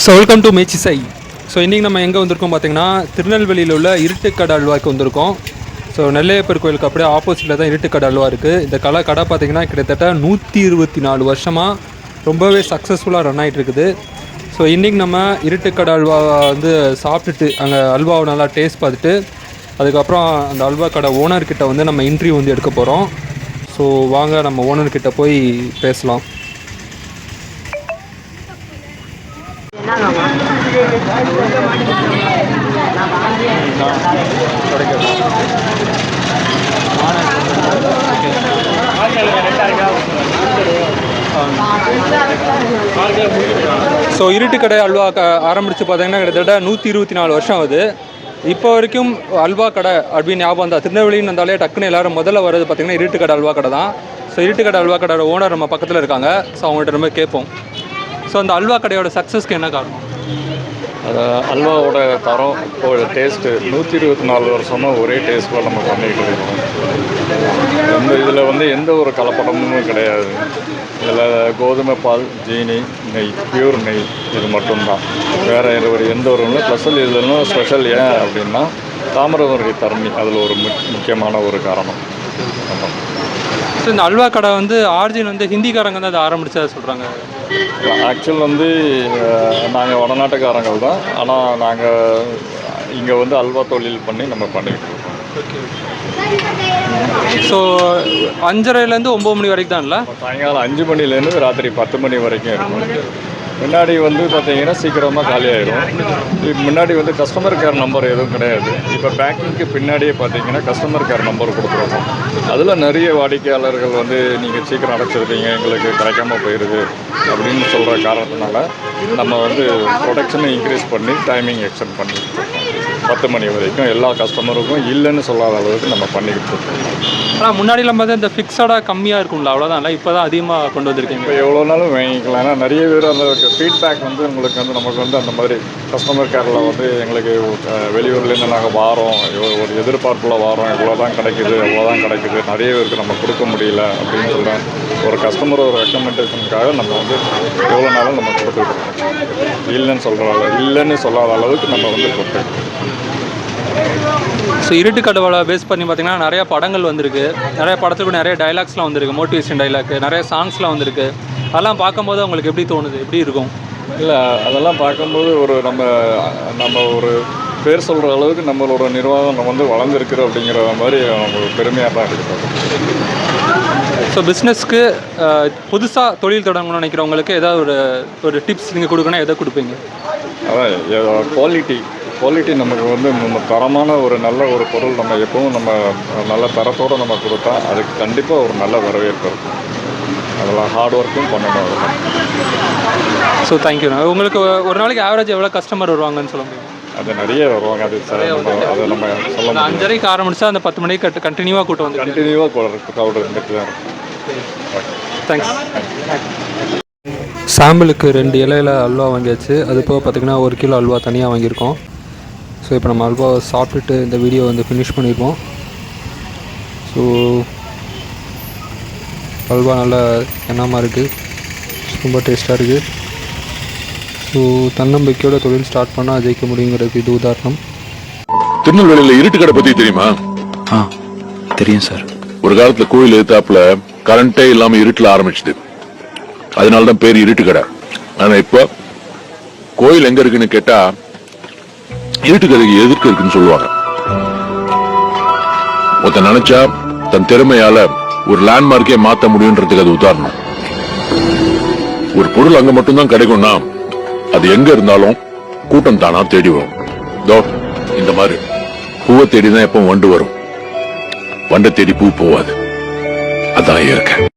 So welcome to மேச்சிசை so இன்றைக்கி நம்ம எங்கே வந்திருக்கோம் பார்த்தீங்கன்னா திருநெல்வேலியில் உள்ள இருட்டுக்கடை அல்வாக்கு வந்திருக்கோம். ஸோ நெல்லையப்பர் கோயிலுக்கு அப்படியே ஆப்போசிட்டில் தான் இருட்டுக்கடை அல்வா இருக்குது இந்த கலை கடை பார்த்திங்கன்னா கிட்டத்தட்ட நூற்றி இருபத்தி நாலு வருஷமாக ரொம்பவே சக்ஸஸ்ஃபுல்லாக ரன் ஆகிட்டு இருக்குது. ஸோ இன்றைக்கி நம்ம இருட்டுக்கடை அல்வா வந்து சாப்பிட்டுட்டு அங்கே அல்வாவை நல்லா டேஸ்ட் பார்த்துட்டு அதுக்கப்புறம் அந்த அல்வா கடை ஓனர்கிட்ட வந்து நம்ம இன்டர்வியூ வந்து எடுக்க போகிறோம் ஸோ வாங்க நம்ம ஓனர்கிட்ட போய் பேசலாம். ஸோ இருட்டு கடை அல்வா க ஆரம்பித்து பார்த்தீங்கன்னா கிட்டத்தட்ட நூற்றி இருபத்தி நாலு வருஷம் ஆகுது. இப்போ வரைக்கும் அல்வா கடை அப்படின்னு ஞாபகம் தான் திருநெல்வேலின்னு வந்தாலே டக்குன்னு எல்லாரும் முதல்ல வர்றது பார்த்தீங்கன்னா இருட்டுக்கடை அல்வா கடை தான். ஸோ இருட்டு கடை அல்வா கடையோட ஓனர் நம்ம பக்கத்தில் இருக்காங்க. ஸோ அவங்கள்ட்ட ரொம்ப கேட்போம். ஸோ அந்த அல்வா கடையோட சக்ஸஸ்க்கு என்ன காரணம்? அல்வாவோட தரம் ஒரு டேஸ்ட்டு நூற்றி இருபத்தி நாலு வருஷமாக ஒரே டேஸ்ட்டில் நம்ம பண்ணிக்கிட்டு இருக்கோம். இந்த இதில் வந்து எந்த ஒரு கலப்படமும் கிடையாது. இதில் கோதுமை பால் ஜீனி நெய் பியூர் நெய் இது மட்டும்தான். வேறு ஒரு எந்த ஒரு ப்ளஸ் இதில் ஸ்பெஷல் ஏன் அப்படின்னா தாமிரபரணி தரணி அதில் ஒரு முக்கியமான ஒரு காரணம். ஆமாம் ஸோ இந்த அல்வா கடை வந்து ஆர்ஜின் வந்து ஹிந்திக்காரங்க தான் அதை ஆரம்பிச்சதா சொல்கிறாங்க ஆக்சுவல் வந்து நாங்கள் வடநாட்டுக்காரங்கள் தான். ஆனால் நாங்கள் இங்கே வந்து அல்வா தொழில் பண்ணி நம்ம பண்ணிக்கிட்டு இருக்கோம். ஸோ அஞ்சரைலேருந்து ஒம்பது மணி வரைக்கும் தான்ல? சாயங்காலம் அஞ்சு மணிலேருந்து ராத்திரி பத்து மணி வரைக்கும் இருக்கும். முன்னாடி வந்து பார்த்தீங்கன்னா சீக்கிரமாக காலி ஆயிடும் இப்போ முன்னாடி வந்து கஸ்டமர் கேர் நம்பர் எதுவும் கிடையாது. இப்போ பேக்கிங்க்கு பின்னாடியே பார்த்தீங்கன்னா கஸ்டமர் கேர் நம்பர் கொடுத்துருக்கோம். அதில் நிறைய வாடிக்கையாளர்கள் வந்து நீங்கள் சீக்கிரம் அடைச்சிருக்கீங்க எங்களுக்கு கிடைக்காமல் போயிடுது அப்படின்னு சொல்கிற காரணத்தினால நம்ம வந்து ப்ரொடக்ஷனை இன்க்ரீஸ் பண்ணி டைமிங் எக்ஸ்டெண்ட் பண்ணிக்கிட்டு இருக்கோம். பத்து மணி வரைக்கும் எல்லா கஸ்டமருக்கும் இல்லைன்னு சொல்லாத அளவுக்கு நம்ம பண்ணிக்கிட்டு இருக்கோம். ஆனால் முன்னாடிலாம் பார்த்தா இந்த ஃபிக்ஸடாக கம்மியாக இருக்கும்ல அவ்வளோதான்ல இப்போ தான் அதிகமாக கொண்டு வந்திருக்கீங்க. இப்போ எவ்வளோ நாளும் வாங்கிக்கலாம். ஏன்னா நிறைய பேர் அந்த ஃபீட்பேக் வந்து உங்களுக்கு வந்து நமக்கு வந்து அந்த மாதிரி கஸ்டமர் கேரில் வந்து எங்களுக்கு வெளியூர்லேருந்து நாங்கள் வாரோம். ஒரு எதிர்பார்ப்பில் வாரோம். இவ்வளோ தான் கிடைக்குது இவ்வளோ தான் கிடைக்குது. நிறைய பேருக்கு நம்ம கொடுக்க முடியல அப்படின்னு சொல்ல ஒரு கஸ்டமர் ஒரு ரெக்கமெண்டேஷனுக்காக நம்ம வந்து எவ்வளோ நாளும் நம்ம கொடுத்துருக்கோம் இல்லைன்னு சொல்கிற அளவு இல்லைன்னு சொல்லாத அளவுக்கு நம்ம வந்து கொடுத்துருக்கோம் ஸோ இருட்டு கடவுளை பேஸ் பண்ணி பார்த்தீங்கன்னா நிறைய படங்கள் வந்திருக்கு. நிறைய படத்துக்கு நிறைய டைலாக்ஸ்லாம் வந்திருக்கு. மோட்டிவேஷன் டைலாக் நிறைய சாங்ஸ்லாம் வந்திருக்கு. அதெல்லாம் பார்க்கும்போது உங்களுக்கு எப்படி தோணுது? எப்படி இருக்கும்? இல்லை அதெல்லாம் பார்க்கும்போது ஒரு நம்ம நம்ம ஒரு பேர் சொல்கிற அளவுக்கு நம்மளோட நிர்வாகம் நம்ம வந்து வளர்ந்துருக்குது அப்படிங்கிற மாதிரி நம்ம பெருமையாக தான் இருக்குது ஸோ பிஸ்னஸ்க்கு புதுசாக தொழில் தொடங்கணும்னு நினைக்கிறவங்களுக்கு ஏதாவது ஒரு ஒரு டிப்ஸ் நீங்கள் கொடுக்கணும் எதை கொடுப்பீங்க? அதான் குவாலிட்டி குவாலிட்டி நமக்கு வந்து நம்ம தரமான ஒரு நல்ல ஒரு பொருள் நம்ம எப்பவும் நம்ம நல்ல தரத்தோடு நம்ம கொடுத்தா அதுக்கு கண்டிப்பாக ஒரு நல்ல வரவேற்பு இருக்கும். அதெல்லாம் ஹார்ட் ஒர்க்கும் பண்ணணும் அதெல்லாம். ஸோ தேங்க்யூ உங்களுக்கு ஒரு நாளைக்கு ஆவரேஜ் எவ்வளோ கஸ்டமர் வருவாங்கன்னு சொல்ல முடியும்? அது நிறைய வருவாங்க. அது அதை நம்ம சொல்ல அந்த அஞ்சரைக்கு ஆரம்பிச்சா அந்த பத்து மணிக்கு கட்டு கண்டினியூவாக கூட்டம் வந்து கண்டினியூவாக க்ரௌட் இருந்துட்டு தான் இருக்கும். தேங்க்ஸ் சாம்பிளுக்கு ரெண்டு இலையில அல்வா வாங்கியாச்சு. அது போக பார்த்திங்கன்னா ஒரு கிலோ அல்வா தனியாக வாங்கியிருக்கோம். ஸோ இப்போ நம்ம அல்வா சாப்பிட்டுட்டு இந்த வீடியோ வந்து ஃபினிஷ் பண்ணியிருக்கோம் ஸோ அல்வா நல்லா எண்ணமாக இருக்குது ரொம்ப டேஸ்ட்டாக இருக்குது ஸோ தன்னம்பிக்கையோட தொழில் ஸ்டார்ட் பண்ணால் ஜெயிக்க முடியுங்கிறதுக்கு இது உதாரணம். திருநெல்வேலியில இருட்டுக்கடை பத்தி தெரியுமா? ஆ தெரியும் சார். ஒரு காலத்துல கோயில் எதிர்த்தாப்புல கரண்டே இல்லாம இருட்டுல ஆரம்பிச்சது. அதனாலதான் பேர் இருட்டுக்கடை ஆனா இப்ப கோயில் எங்க இருக்குன்னு கேட்டா ஏட்டுக்கதைக்கு எதிர்க்க இருக்குன்னு சொல்லுவாங்க. ஒருத்தன் நினைச்சா தன் திறமையால ஒரு லேண்ட்மார்க்கே மாத்த முடியுன்றதுக்கு அது உதாரணம். ஒரு பொருள் அங்க மட்டும்தான் கிடைக்கும்னா அது எங்க இருந்தாலும் கூட்டம் தானா தேடி வரும். தோ இந்த மாதிரி பூவை தேடி தான் எப்பவும் வண்டு வரும். வண்டை தேடி பூ போவாது. அதான் இயற்கை.